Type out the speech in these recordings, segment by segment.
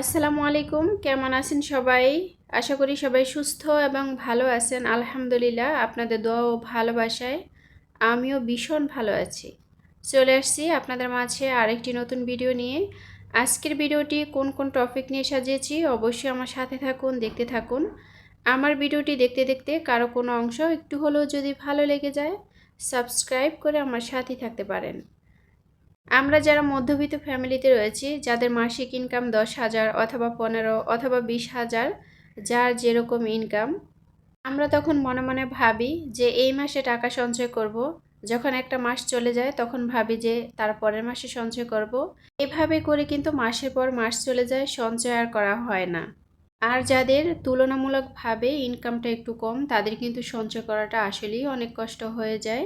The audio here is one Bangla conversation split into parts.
আসসালামু আলাইকুম, কেমন আছেন সবাই? আশা করি সবাই সুস্থ এবং ভালো আছেন, আলহামদুলিল্লাহ, আপনাদের দোয়া ও ভালোবাসায়। আমিও ভীষণ ভালো আছি। চলে আসছি আপনাদের মাঝে আরেকটি নতুন ভিডিও নিয়ে। আজকের ভিডিওটি কোন কোন টপিক নিয়ে সাজিয়েছি অবশ্যই আমার সাথে থাকুন, দেখতে থাকুন। আমার ভিডিওটি দেখতে দেখতে কারও কোনো অংশ একটু হলেও যদি ভালো লেগে যায়, সাবস্ক্রাইব করে আমার সাথে থাকতে পারেন। আমরা যারা মধ্যবিত্ত ফ্যামিলিতে রয়েছি, যাদের মাসিক ইনকাম দশ হাজার অথবা পনেরো অথবা বিশ হাজার, যার যেরকম ইনকাম আমরা তখন মনে মনে ভাবি যে এই মাসে টাকা সঞ্চয় করব। যখন একটা মাস চলে যায়, তখন ভাবি যে তার পরের মাসে সঞ্চয় করব। এভাবে করে কিন্তু মাসের পর মাস চলে যায়, সঞ্চয় আর করা হয় না আর যাদের তুলনামূলকভাবে ইনকামটা একটু কম, তাদের কিন্তু সঞ্চয় করাটা আসলেই অনেক কষ্ট হয়ে যায়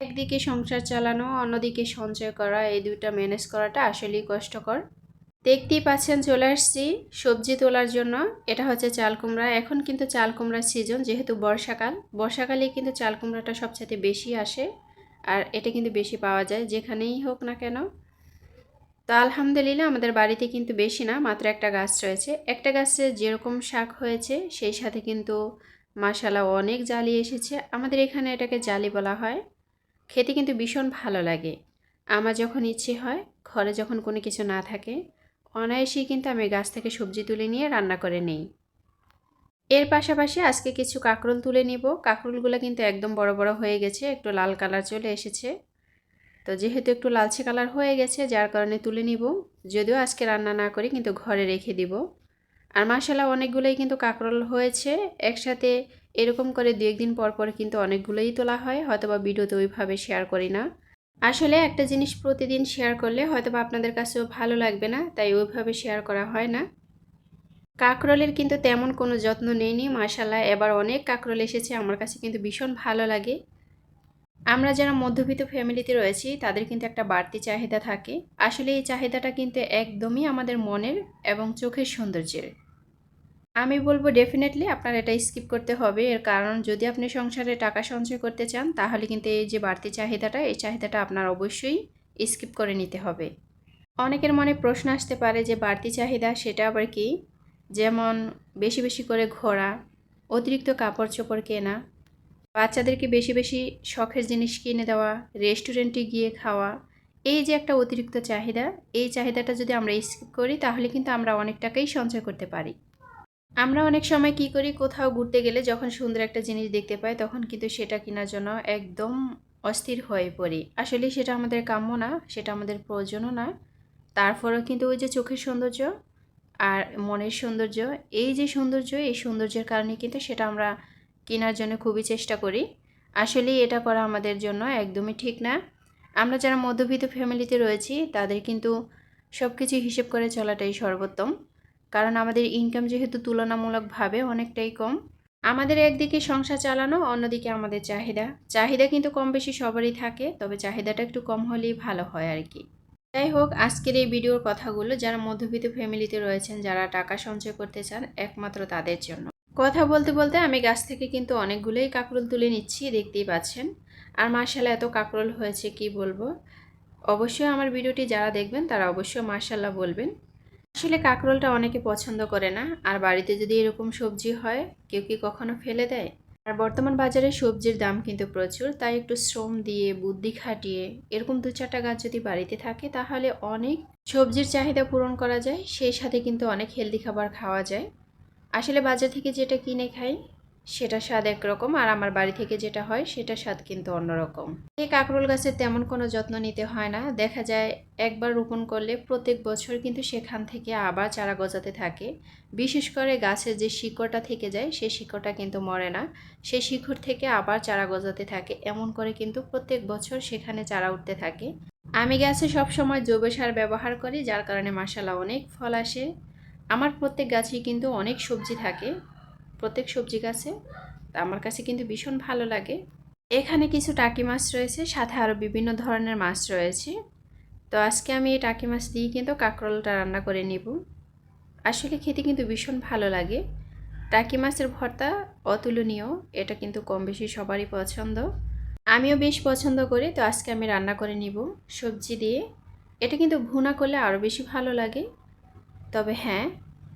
একদিকে সংসার চালানো, অন্যদিকে সঞ্চয় করা, এই দুইটা ম্যানেজ করাটা আসলেই কষ্টকর। দেখতেই পাচ্ছেন, চলে আসছি সবজি তোলার জন্য। এটা হচ্ছে চাল কুমড়া। এখন কিন্তু চাল কুমড়ার সিজন যেহেতু বর্ষাকাল। বর্ষাকালে কিন্তু চাল কুমড়াটা সবচেয়ে বেশি আসে, আর এটা কিন্তু বেশি পাওয়া যায়, যেখানেই হোক না কেন। তো আলহামদুলিল্লাহ, আমাদের বাড়িতে কিন্তু বেশি না, মাত্র একটা গাছ রয়েছে। একটা গাছে যেরকম শাক হয়েছে, সেই সাথে কিন্তু মাসালা অনেক জালি এসেছে। আমাদের এখানে এটাকে জালি বলা হয়। খেতে কিন্তু ভীষণ ভালো লাগে। আমার যখন ইচ্ছে হয়, ঘরে যখন কোনো কিছু না থাকে, অনায়াসেই কিন্তু আমি গাছ থেকে সবজি তুলে নিয়ে রান্না করে নিই। এর পাশাপাশি আজকে কিছু কাঁকরোল তুলে নিব। কাঁকরোলগুলো কিন্তু একদম বড় বড় হয়ে গেছে, একটু লাল কালার চলে এসেছে। তো যেহেতু একটু লালচে কালার হয়ে গেছে, যার কারণে তুলে নিব। যদিও আজকে রান্না না করি, কিন্তু ঘরে রেখে দিব। আর মাসালা অনেকগুলোই কিন্তু কাঁকরোল হয়েছে। একসাথে এরকম করে দু একদিন পর পর কিন্তু অনেকগুলোই তোলা হয়, হয়তোবা ভিডিওতে ওইভাবে শেয়ার করি না। আসলে একটা জিনিস প্রতিদিন শেয়ার করলে হয়তোবা আপনাদের কাছেও ভালো লাগবে না, তাই ওইভাবে শেয়ার করা হয় না। কাকরলের কিন্তু তেমন কোনো যত্ন নেইনি মাসাল্লাহ এবার অনেক কাকরল এসেছে, আমার কাছে কিন্তু ভীষণ ভালো লাগে। আমরা যারা মধ্যবিত্ত ফ্যামিলিতে রয়েছি, তাদের কিন্তু একটা বাড়তি চাহিদা থাকে। আসলে এই চাহিদাটা কিন্তু একদমই আমাদের মনের এবং চোখের সৌন্দর্যের। আমি বলব ডেফিনেটলি আপনার এটা স্কিপ করতে হবে। এর কারণ যদি আপনি সংসারে টাকা সঞ্চয় করতে চান, তাহলে কিন্তু এই যে বাড়তি চাহিদাটা, এই চাহিদাটা আপনার অবশ্যই স্কিপ করে নিতে হবে। অনেকের মনে প্রশ্ন আসতে পারে যে, বাড়তি চাহিদা সেটা আবার কি? যেমন বেশি বেশি করে ঘোরা, অতিরিক্ত কাপড় চোপড় কেনা, বাচ্চাদেরকে বেশি বেশি শখের জিনিস কিনে দেওয়া রেস্টুরেন্টে গিয়ে খাওয়া, এই যে একটা অতিরিক্ত চাহিদা, এই চাহিদাটা যদি আমরা স্কিপ করি, তাহলে কিন্তু আমরা অনেক টাকাই সঞ্চয় করতে পারি। আমরা অনেক সময় কি করি? কোথাও ঘুরতে গেলে যখন সুন্দর একটা জিনিস দেখতে পাই, তখন কিন্তু সেটা কেনার জন্য একদম অস্থির হয়ে পড়ি। আসলে সেটা আমাদের কাম্য না, সেটা আমাদের প্রয়োজনও না। তারপরেও কিন্তু ওই যে চোখের সৌন্দর্য আর মনের সৌন্দর্য, এই যে সৌন্দর্য, এই সৌন্দর্যের কারণে কিন্তু সেটা আমরা কেনার জন্য খুবই চেষ্টা করি। আসলে এটা করা আমাদের জন্য একদমই ঠিক না। আমরা যারা মধ্যবিত্ত ফ্যামিলিতে রয়েছি, তাদের কিন্তু সব কিছু হিসেব করে চলাটাই সর্বোত্তম। কারণ আমাদের ইনকাম যেহেতু তুলনামূলকভাবে অনেকটাই কম। আমাদের একদিকে সংসার চালানো, অন্যদিকে আমাদের চাহিদা। চাহিদা কিন্তু কম বেশি সবারই থাকে, তবে চাহিদাটা একটু কম হলেই ভালো হয় আর কি যাই হোক, আজকের এই ভিডিওর কথাগুলো যারা মধ্যবিত্ত ফ্যামিলিতে রয়েছেন, যারা টাকা সঞ্চয় করতে চান, একমাত্র তাদের জন্য। কথা বলতে বলতে আমি গাছ থেকে কিন্তু অনেকগুলোই কাকরোল তুলে নিচ্ছি, দেখতেই পাচ্ছেন। আর মার্শাল্লাহ এত কাকরোল হয়েছে, কি বলব? অবশ্যই আমার ভিডিওটি যারা দেখবেন, তারা অবশ্যই মার্শাল্লাহ বলবেন। আসলে কাঁকরোলটা অনেকে পছন্দ করে না। আর বাড়িতে যদি এরকম সবজি হয়, কেউ কি কখনো ফেলে দেয়? আর বর্তমান বাজারে সবজির দাম কিন্তু প্রচুর, তাই একটু শ্রম দিয়ে, বুদ্ধি খাটিয়ে এরকম দু চারটা গাছ যদি বাড়িতে থাকে, তাহলে অনেক সবজির চাহিদা পূরণ করা যায়, সেই সাথে কিন্তু অনেক হেলদি খাবার খাওয়া যায়। আসলে বাজার থেকে যেটা কিনে খাই সেটা স্বাদ একরকম আর আমার বাড়ি থেকে যেটা হয় সেটা স্বাদ কিন্তু অন্যরকম। এই কাঁকরোল গাছের তেমন কোনো যত্ন নিতে হয় না। দেখা যায় একবার রোপণ করলে প্রত্যেক বছর কিন্তু সেখান থেকে আবার চারা গজাতে থাকে। বিশেষ করে গাছের যে শিকড়টা থেকে যায় সেই শিকড়টা কিন্তু মরে না। সেই শিকড় থেকে আবার চারা গজাতে থাকে। এমন করে কিন্তু প্রত্যেক বছর সেখানে চারা উঠতে থাকে। আমি গাছে সবসময় জৈব সার ব্যবহার করি, যার কারণে মশালা অনেক ফল আসে। আমার প্রত্যেক গাছেই কিন্তু অনেক সবজি থাকে। প্রত্যেক সবজি গাছে আমার কাছে কিন্তু ভীষণ ভালো লাগে। এখানে কিছু টাকি মাছ রয়েছে, সাথে আরও বিভিন্ন ধরনের মাছ রয়েছে। তো আজকে আমি এই টাকি মাছ দিয়ে কিন্তু কাঁকরোলটা রান্না করে নিব। আসলে খেতে কিন্তু ভীষণ ভালো লাগে। টাকি মাছের ভর্তা অতুলনীয়, এটা কিন্তু কম বেশি সবারই পছন্দ। আমিও বেশ পছন্দ করি, তো আজকে আমি রান্না করে নিব সবজি দিয়ে। এটা কিন্তু ভুনা করলে আরও বেশি ভালো লাগে। তবে হ্যাঁ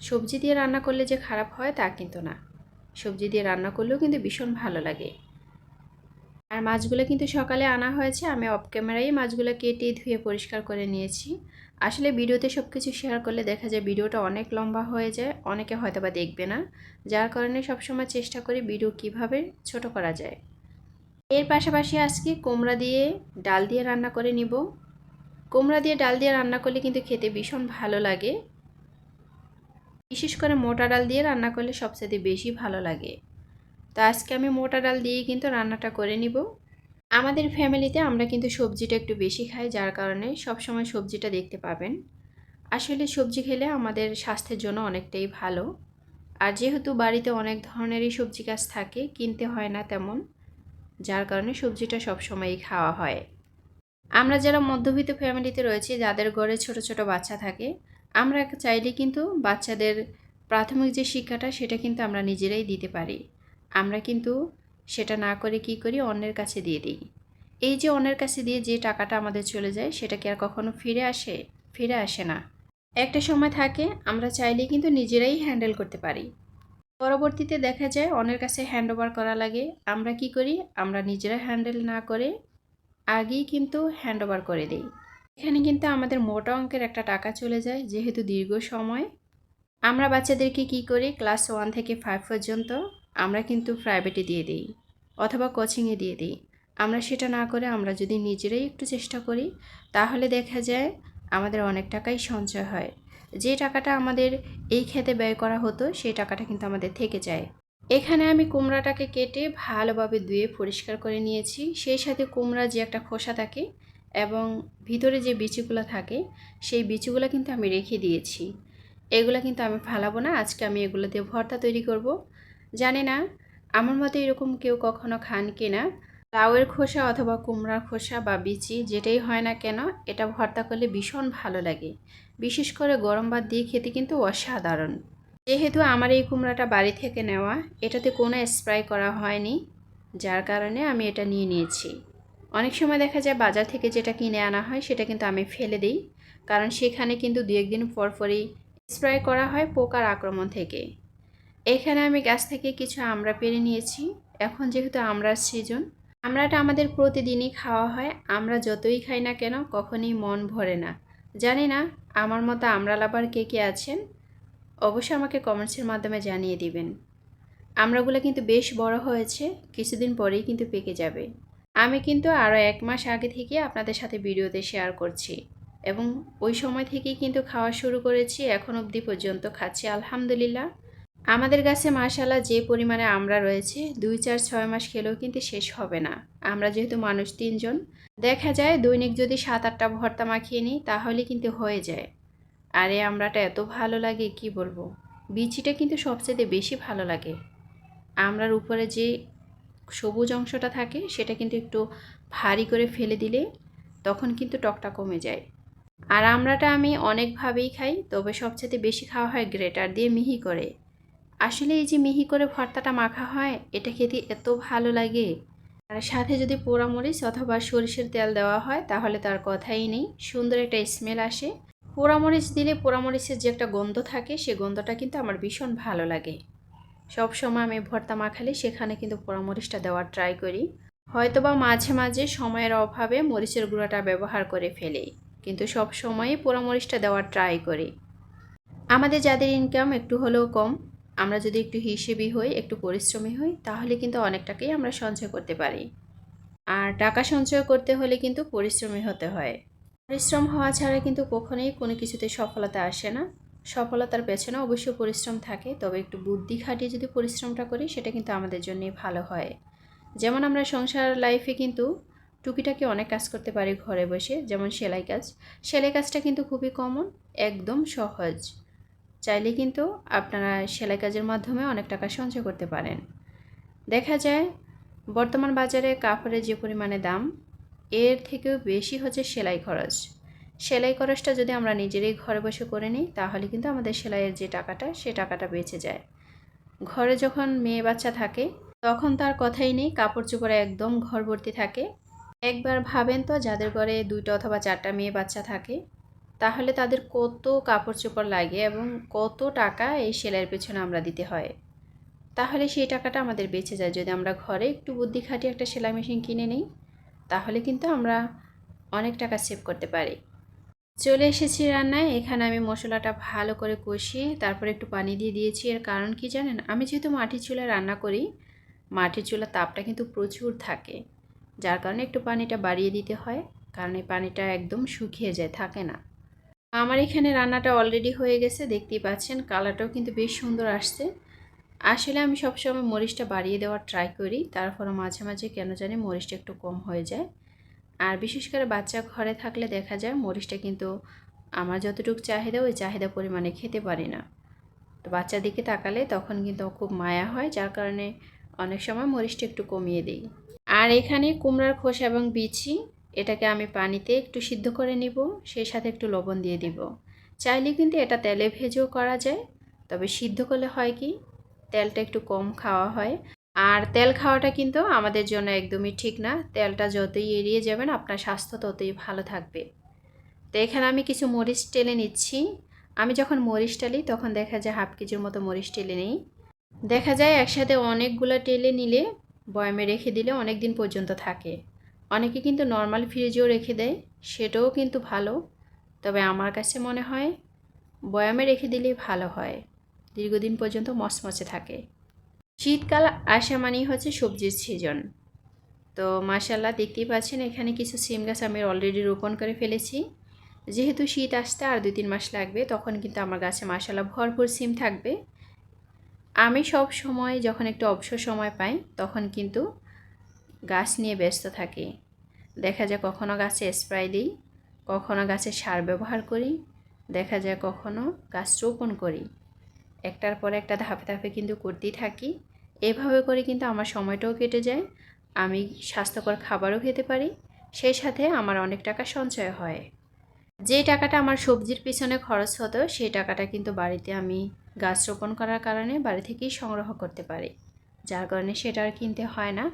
সবজি দিয়ে রান্না করলে যে খারাপ হয় তা কিন্তু না। সবজি দিয়ে রান্না করলেও কিন্তু ভীষণ ভালো লাগে। আর মাছগুলো কিন্তু সকালে আনা হয়েছে, আমি অফ ক্যামেরায় মাছগুলো কেটে ধুয়ে পরিষ্কার করে নিয়েছি। আসলে ভিডিওতে সব কিছু শেয়ার করলে দেখা যায় ভিডিওটা অনেক লম্বা হয়ে যায়, অনেকে হয়তো বা দেখবে না। যার কারণে সবসময় চেষ্টা করি ভিডিও কীভাবে ছোট করা যায়। এর পাশাপাশি আজকে কুমড়া দিয়ে ডাল দিয়ে রান্না করে নিব। কুমড়া দিয়ে ডাল দিয়ে রান্না করলে কিন্তু খেতে ভীষণ ভালো লাগে। বিশেষ করে মোটা ডাল দিয়ে রান্না করলে সবচেয়ে বেশি ভালো লাগে। তো আজকে আমি মোটা ডাল দিয়ে কিন্তু রান্নাটা করে নিব। আমাদের ফ্যামিলিতে আমরা কিন্তু সবজিটা একটু বেশি খাই, যার কারণে সব সময় সবজিটা দেখতে পাবেন। আসলে সবজি খেলে আমাদের স্বাস্থ্যের জন্য অনেকটাই ভালো। আর যেহেতু বাড়িতে অনেক ধরনেরই সবজি গাছ থাকে, কিনতে হয় না তেমন, যার কারণে সবজিটা সব সময়ই খাওয়া হয়। আমরা যারা মধ্যবিত্ত ফ্যামিলিতে রয়েছি, যাদের ঘরে ছোট ছোট বাচ্চা থাকে আমরা চাইলে কিন্তু বাচ্চাদের প্রাথমিক যে শিক্ষাটা সেটা কিন্তু আমরা নিজেরাই দিতে পারি। আমরা কিন্তু সেটা না করে কি করি? অন্যের কাছে দিয়ে দিই। এই যে অন্যের কাছে দিয়ে যে টাকাটা আমাদের চলে যায়, সেটা কি আর কখনো ফিরে আসে? ফিরে আসে না। একটা সময় থাকে, আমরা চাইলে কিন্তু নিজেরাই হ্যান্ডেল করতে পারি। পরবর্তীতে দেখা যায়, অন্যের কাছে হ্যান্ড ওভার করা লাগে। আমরা কি করি? আমরা নিজেরা হ্যান্ডেল না করে আগেই কিন্তু হ্যান্ড ওভার করে দিই। এখানে কিন্তু আমাদের মোটা অঙ্কের একটা টাকা চলে যায়, যেহেতু দীর্ঘ সময়। আমরা বাচ্চাদেরকে কি করি? ক্লাস ওয়ান থেকে ফাইভ পর্যন্ত আমরা কিন্তু প্রাইভেটে দিয়ে দিই, অথবা কোচিংয়ে দিয়ে দিই। আমরা সেটা না করে আমরা যদি নিজেরাই একটু চেষ্টা করি, তাহলে দেখা যায় আমাদের অনেক টাকাই সঞ্চয় হয়। যে টাকাটা আমাদের এই খেতে ব্যয় করা হতো, সেই টাকাটা কিন্তু আমাদের থেকে যায়। এখানে আমি কুমড়াটাকে কেটে ভালোভাবে ধুয়ে পরিষ্কার করে নিয়েছি। সেই সাথে কুমড়া যে একটা খোসা থাকে এবং ভিতরে যে বিচিগুলো থাকে, সেই বিচিগুলো কিন্তু আমি রেখে দিয়েছি। এগুলো কিন্তু আমি ফালাবো না, আজকে আমি এগুলো দিয়ে ভর্তা তৈরি করব। জানি না, আমার মতো এরকম কেউ কখনো খান কি না লাউয়ের খোসা অথবা কুমড়ার খোসা বা বিচি যেটাই হয় না কেন, এটা ভর্তা করলে ভীষণ ভালো লাগে। বিশেষ করে গরম ভাত দিয়ে খেতে কিন্তু অসাধারণ। যেহেতু আমার এই কুমড়াটা বাড়ি থেকে নেওয়া, এটাতে কোনো স্প্রাই করা হয়নি, যার কারণে আমি এটা নিয়ে নিয়েছি। অনেক সময় দেখা যায় বাজার থেকে যেটা কিনে আনা হয়, সেটা কিন্তু আমি ফেলে দিই। কারণ সেখানে কিন্তু দু একদিন পর পরই স্প্রে করা হয় পোকার আক্রমণ থেকে। এখানে আমি গাছ থেকে কিছু আমরা পেরে নিয়েছি। এখন যেহেতু আমরার সিজন আমরাটা আমাদের প্রতিদিনই খাওয়া হয়। আমরা যতই খাই না কেন কখনই মন ভরে না। জানি না আমার মতো আমরা লাভার কে কে আছেন? অবশ্যই আমাকে কমেন্টসের মাধ্যমে জানিয়ে দিবেন। আমরাগুলো কিন্তু বেশ বড় হয়েছে, কিছুদিন পরেই কিন্তু পেকে যাবে। আমি কিন্তু আরও এক মাস আগে থেকে আপনাদের সাথে ভিডিওতে শেয়ার করছি এবং ওই সময় থেকেই কিন্তু খাওয়া শুরু করেছি, এখন অবধি পর্যন্ত খাচ্ছি, আলহামদুলিল্লাহ। আমাদের গাছে মাশাল্লাহ যে পরিমাণে আমরা রয়েছে, দুই চার ছয় মাস খেলেও কিন্তু শেষ হবে না। আমরা যেহেতু মানুষ তিনজন, দেখা যায় দৈনিক যদি সাত আটটা ভর্তা মাখিয়ে নিই, তাহলে কিন্তু হয়ে যায়। আর এই আমড়াটা এত ভালো লাগে, কি বলব? বিচিটা কিন্তু সবচেয়ে বেশি ভালো লাগে। আমরার উপরে যে সবুজ অংশটা থাকে, সেটা কিন্তু একটু ভারী করে ফেলে দিলে তখন কিন্তু টকটা কমে যায়। আর আমড়াটা আমি অনেকভাবেই খাই, তবে সবচেয়ে বেশি খাওয়া হয় গ্রেটার দিয়ে মিহি করে। আসলে এই যে মিহি করে ভর্তাটা মাখা হয়, এটা খেতে এত ভালো লাগে। আর সাথে যদি পোড়ামরিচ অথবা সরিষের তেল দেওয়া হয়, তাহলে তার কথাই নেই, সুন্দর একটা স্মেল আসে। পোড়ামরিচ দিলে পোড়ামরিচের যে একটা গন্ধ থাকে, সে গন্ধটা কিন্তু আমার ভীষণ ভালো লাগে। সব সময় আমি ভর্তা মাখালে সেখানে কিন্তু পোড়ামরিচটা দেওয়ার ট্রাই করি। হয়তোবা মাঝে মাঝে সময়ের অভাবে মরিচের গুঁড়াটা ব্যবহার করে ফেলি, কিন্তু সব সময়ই পোড়ামরিচটা দেওয়ার ট্রাই করি। আমাদের যাদের ইনকাম একটু হলেও কম, আমরা যদি একটু হিসেবি হই, একটু পরিশ্রমী হই, তাহলে কিন্তু অনেক টাকাই আমরা সঞ্চয় করতে পারি। আর টাকা সঞ্চয় করতে হলে কিন্তু পরিশ্রমী হতে হয়। পরিশ্রম হওয়া ছাড়া কিন্তু কখনোই কোনো কিছুতে সফলতা আসে না। সফলতার পেছনে অবশ্যই পরিশ্রম থাকে, তবে একটু বুদ্ধি খাটিয়ে যদি পরিশ্রমটা করি, সেটা কিন্তু আমাদের জন্যই ভালো হয়। যেমন আমরা সংসার লাইফে কিন্তু টুকিটাকি অনেক কাজ করতে পারি ঘরে বসে, যেমন সেলাই কাজ। সেলাই কাজটা কিন্তু খুবই কমন একদম সহজ। চাইলে কিন্তু আপনারা সেলাই কাজের মাধ্যমে অনেক টাকা সঞ্চয় করতে পারেন। দেখা যায়, বর্তমান বাজারে কাপড়ের যে পরিমাণে দাম, এর থেকেও বেশি হচ্ছে সেলাই খরচ। সেলাই খরচটা যদি আমরা নিজেরাই ঘরে বসে করে নিই, তাহলে কিন্তু আমাদের সেলাইয়ের যে টাকাটা, সে টাকাটা বেঁচে যায়। ঘরে যখন মেয়ে বাচ্চা থাকে, তখন তার কথাই নেই কাপড় চোপড়ে একদম ঘর ভর্তি থাকে। একবার ভাবেন তো, যাদের ঘরে দুইটা অথবা চারটা মেয়ে বাচ্চা থাকে, তাহলে তাদের কত কাপড় চোপড় লাগে এবং কত টাকা এই সেলাইয়ের পেছনে আমরা দিতে হয়। তাহলে সেই টাকাটা আমাদের বেঁচে যায়। যদি আমরা ঘরে একটু বুদ্ধি খাটিয়ে একটা সেলাই মেশিন কিনে নিই, তাহলে কিন্তু আমরা অনেক টাকা সেভ করতে পারি। চলে এসেছি রান্নায়। এখানে আমি মশলাটা ভালো করে কষিয়ে তারপর একটু পানি দিয়ে দিয়েছি। এর কারণ কি জানেন? আমি যেহেতু মাটির চুলায় রান্না করি, মাটির চুলার তাপটা কিন্তু প্রচুর থাকে। যার কারণে একটু পানিটা বাড়িয়ে দিতে হয়, কারণ এই পানিটা একদম শুকিয়ে যায়, থাকে না। আমার এখানে রান্নাটা অলরেডি হয়ে গেছে, দেখতেই পাচ্ছেন। কালারটাও কিন্তু বেশ সুন্দর আসছে। আসলে আমি সবসময় মরিচটা বাড়িয়ে দেওয়ার ট্রাই করি তারপরে মাঝে মাঝে কেন জানি মরিচটা একটু কম হয়ে যায়। আর বিশেষ করে বাচ্চা ঘরে থাকলে দেখা যায় মরিচটা কিন্তু আমার যতটুকু চাহিদা, ওই চাহিদা পরিমাণে খেতে পারি না। তো বাচ্চার দিকে তাকালে তখন কিন্তু খুব মায়া হয়, যার কারণে অনেক সময় মরিচটা একটু কমিয়ে দিই। আর এখানে কুমড়ার খোসা এবং বিচি, এটাকে আমি পানিতে একটু সিদ্ধ করে নিব, সেই সাথে একটু লবণ দিয়ে দিব। চাইলে কিন্তু এটা তেলে ভেজেও করা যায়, তবে সিদ্ধ করলে হয় কি, তেলটা একটু কম খাওয়া হয়। আর তেল খাওয়াটা কিন্তু আমাদের জন্য একদমই ঠিক না। তেলটা যতই এড়িয়ে যাবেন, আপনার স্বাস্থ্য ততই ভালো থাকবে। তো এখানে আমি কিছু মরিচ টেলে নিচ্ছি। আমি যখন মরিচ টালি, তখন দেখা যায় হাফ কেজির মতো মরিচ টেলে নিই। দেখা যায় একসাথে অনেকগুলো টেলে নিলে, বয়ামে রেখে দিলে অনেক দিন পর্যন্ত থাকে। অনেকে কিন্তু নর্মাল ফ্রিজেও রেখে দেয়, সেটাও কিন্তু ভালো। তবে আমার কাছে মনে হয়, বয়ামে রেখে দিলেই ভালো হয়। দীর্ঘদিন পর্যন্ত মচমচে থাকে। শীতকাল আসা মানেই হচ্ছে সবজির সিজন তো মাসাল্লাহ দেখতেই পাচ্ছেন, এখানে কিছু সিম গাছ আমি অলরেডি রোপণ করে ফেলেছি। যেহেতু শীত আসতে আর দুই তিন মাস লাগবে, তখন কিন্তু আমার গাছে মাসাল্লাহ ভরপুর সিম থাকবে। আমি সব সময় যখন একটু অবসর সময় পাই, তখন কিন্তু গাছ নিয়ে ব্যস্ত থাকি। দেখা যায় কখনো গাছে স্প্রে দিই, কখনো গাছে সার ব্যবহার করি, দেখা যায় কখনো গাছ রোপণ করি। একটার পর একটা ধাপে ধাপে কিন্তু করতেই থাকি। এভাবে করে কিন্তু আমার সময়টাও কেটে যায়, আমি স্বাস্থ্যকর খাবারও খেতে পারি, সেই সাথে আমার অনেক টাকা সঞ্চয় হয়। যে টাকাটা আমার সবজির পিছনে খরচ হতো, সেই টাকাটা কিন্তু বাড়িতে আমি গাছ রোপণ করার কারণে বাড়ি থেকেই সংগ্রহ করতে পারি, যার কারণে সেটা আর কিনতে হয় না।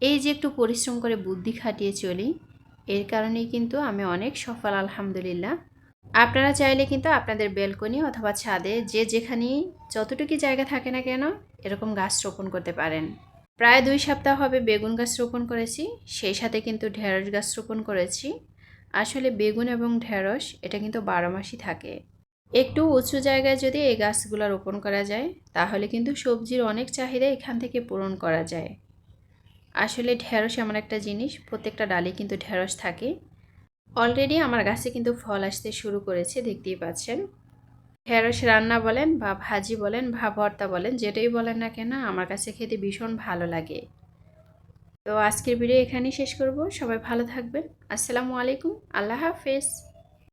এই যে একটু পরিশ্রম করে বুদ্ধি খাটিয়ে চলি, এর কারণেই কিন্তু আমি অনেক সফল, আলহামদুলিল্লাহ। আপনারা চাইলে কিন্তু আপনাদের বেলকনি অথবা ছাদে যে যেখানেই যতটুকু জায়গা থাকে না কেন এরকম গাছ রোপণ করতে পারেন। প্রায় দুই সপ্তাহ হবে বেগুন গাছ রোপণ করেছি, সেই সাথে কিন্তু ঢেঁড়স গাছ রোপণ করেছি। আসলে বেগুন এবং ঢেঁড়স, এটা কিন্তু বারো মাসই থাকে। একটু উঁচু জায়গায় যদি এই গাছগুলো রোপণ করা যায়, তাহলে কিন্তু সবজির অনেক চাহিদা এখান থেকে পূরণ করা যায়। আসলে ঢেঁড়স এমন একটা জিনিস, প্রত্যেকটা ডালে কিন্তু ঢেঁড়স থাকে। অলরেডি আমার গাছে কিন্তু ফল আসতে শুরু করেছে, দেখতেই পাচ্ছেন। ঢেঁড়স রান্না বলেন বা ভাজি বলেন বা ভর্তা বলেন, যেটাই বলেন না কেন, আমার কাছে খেতে ভীষণ ভালো লাগে। তো আজকের ভিডিও এখানেই শেষ করব। সবাই ভালো থাকবেন। আসসালামু আলাইকুম। আল্লাহ হাফেজ।